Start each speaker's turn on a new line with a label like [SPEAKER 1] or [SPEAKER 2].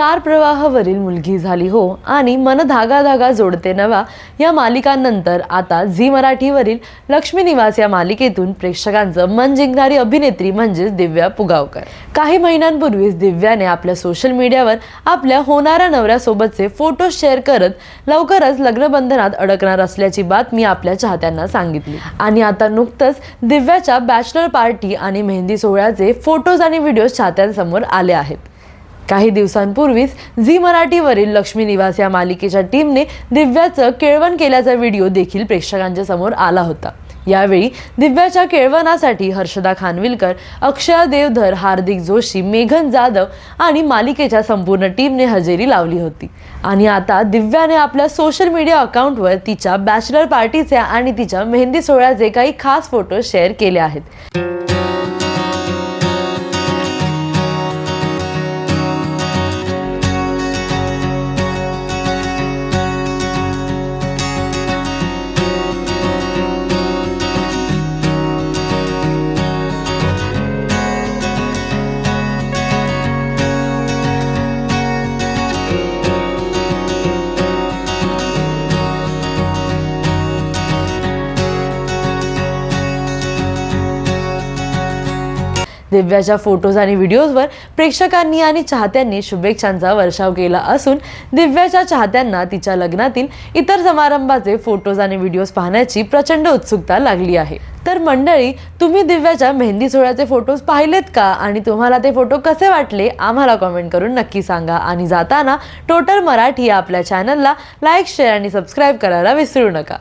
[SPEAKER 1] Star प्रवाहावरील मुलगी झाली हो आणि मन धागा धागा जोडते नवा या मालिकांनंतर आता झी मराठीवरील लक्ष्मी निवास या मालिकेतून प्रेक्षकांचं मन जिंकणारी अभिनेत्री म्हणजेच दिव्या पुगावकर. काही महिन्यांपूर्वीच दिव्याने आपल्या सोशल मीडियावर आपल्या होणाऱ्या नवऱ्यासोबतचे फोटो शेअर करत लवकरच लग्नबंधनात अडकणार असल्याची बातमी आपल्या चाहत्यांना सांगितली. आणि आता नुकतंच दिव्याच्या बॅचलर पार्टी आणि मेहंदी सोहळ्याचे फोटोज आणि व्हिडिओज चाहत्यांसमोर आले आहेत. काही दिवसांपूर्वीच झी मराठीवरील लक्ष्मी निवास या मालिकेच्या टीमने दिव्याचं केळवण केल्याचा व्हिडिओ देखील प्रेक्षकांच्या समोर आला होता. यावेळी दिव्याच्या केळवणासाठी हर्षदा खानविलकर अक्षय देवधर हार्दिक जोशी मेघन जाधव आणि मालिकेच्या संपूर्ण टीमने हजेरी लावली होती. आणि आता दिव्याने आपल्या सोशल मीडिया अकाउंटवर तिच्या बॅचलर पार्टीचे आणि तिच्या मेहंदी सोहळ्याचे काही खास फोटो शेअर केले आहेत. दिव्याच्या फोटोज आणि व्हिडिओजवर प्रेक्षकांनी आणि चाहत्यांनी शुभेच्छांचा वर्षाव केला असून दिव्याच्या चाहत्यांना तिच्या लग्नातील इतर समारंभाचे फोटोज आणि व्हिडिओज पाहण्याची प्रचंड उत्सुकता लागली आहे. तर मंडळी तुम्ही दिव्याच्या मेहंदी सोहळ्याचे फोटोज पाहिलेत का? आणि तुम्हाला ते फोटो कसे वाटले? आम्हाला कॉमेंट करून नक्की सांगा. आणि जाताना टोटल मराठी आपल्या चॅनलला लाईक शेअर आणि सबस्क्राईब करायला विसरू नका.